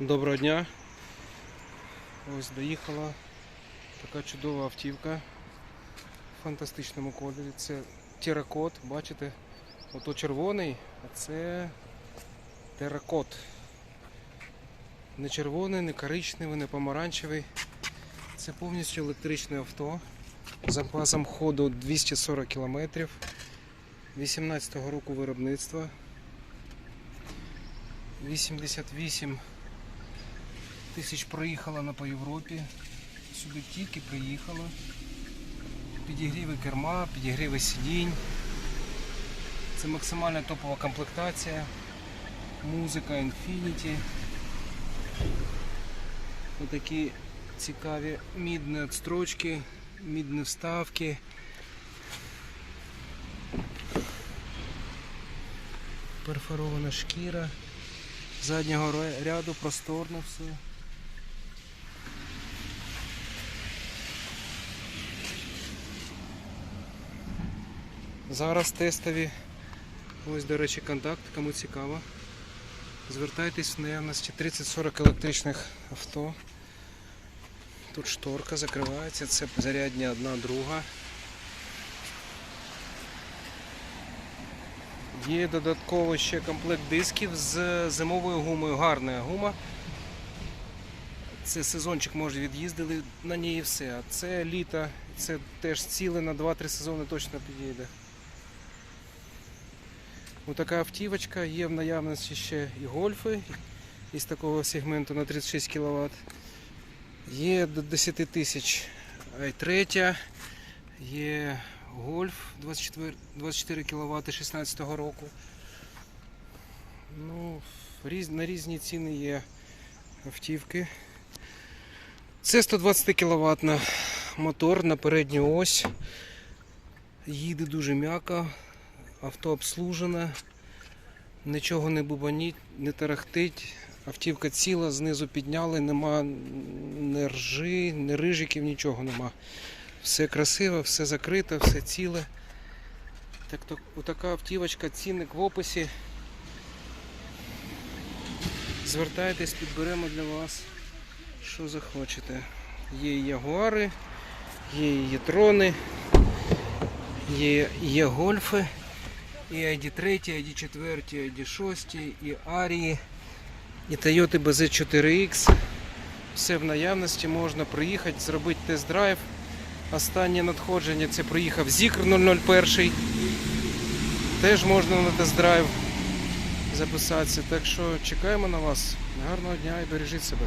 Доброго дня. Ось доїхала така чудова автівка в фантастичному кольорі. Це теракот, бачите? Ото червоний, а це теракот. Не червоний, не коричневий, не помаранчевий. Це повністю електричне авто. з Запасом ходу 240 км. 18-го року виробництва. 88 тисяч проїхала по Європі. Сюди тільки приїхала. Підігріви керма, підігріви сидінь. Це максимальна топова комплектація. Музика Infinity. Отакі цікаві мідні отстрочки, мідні вставки. Перфорована шкіра. Заднього ряду просторно все. Зараз тестові. Ось, до речі, контакт, кому цікаво. Звертайтесь в наявності 30-40 електричних авто. Тут шторка закривається, це зарядня одна друга. Є додатково ще комплект дисків з зимовою гумою. Гарна гума. Це сезончик, може, від'їздили на ній і все. А це літо, це теж ціле на 2-3 сезони точно підійде. Отака автівочка, є в наявності ще і гольфи із такого сегменту на 36 кВт. Є до 10 тисяч i3, є гольф 24, 24 кВт 16 року. Ну, різ, на різні ціни є автівки. Це 120 кВт мотор на передню ось. Їде дуже м'яко, авто обслужене, нічого не бубаніть, не тарахтить. Автівка ціла, знизу підняли, нема ні ржи, ні рижиків, нічого нема. Все красиво, все закрито, все ціле. Так, то, отака автівочка, цінник в описі. Звертайтесь, підберемо для вас, що захочете. Є і ягуари, є і єтрони, є, є гольфи, і ID3, ID4, ID6, і Арії, і Toyota BZ4X. Все в наявності, можна приїхати, зробити тест-драйв. Останнє надходження це приїхав Зікр 001. Теж можна на тест-драйв записатися. Так що чекаємо на вас. Гарного дня і бережіть себе.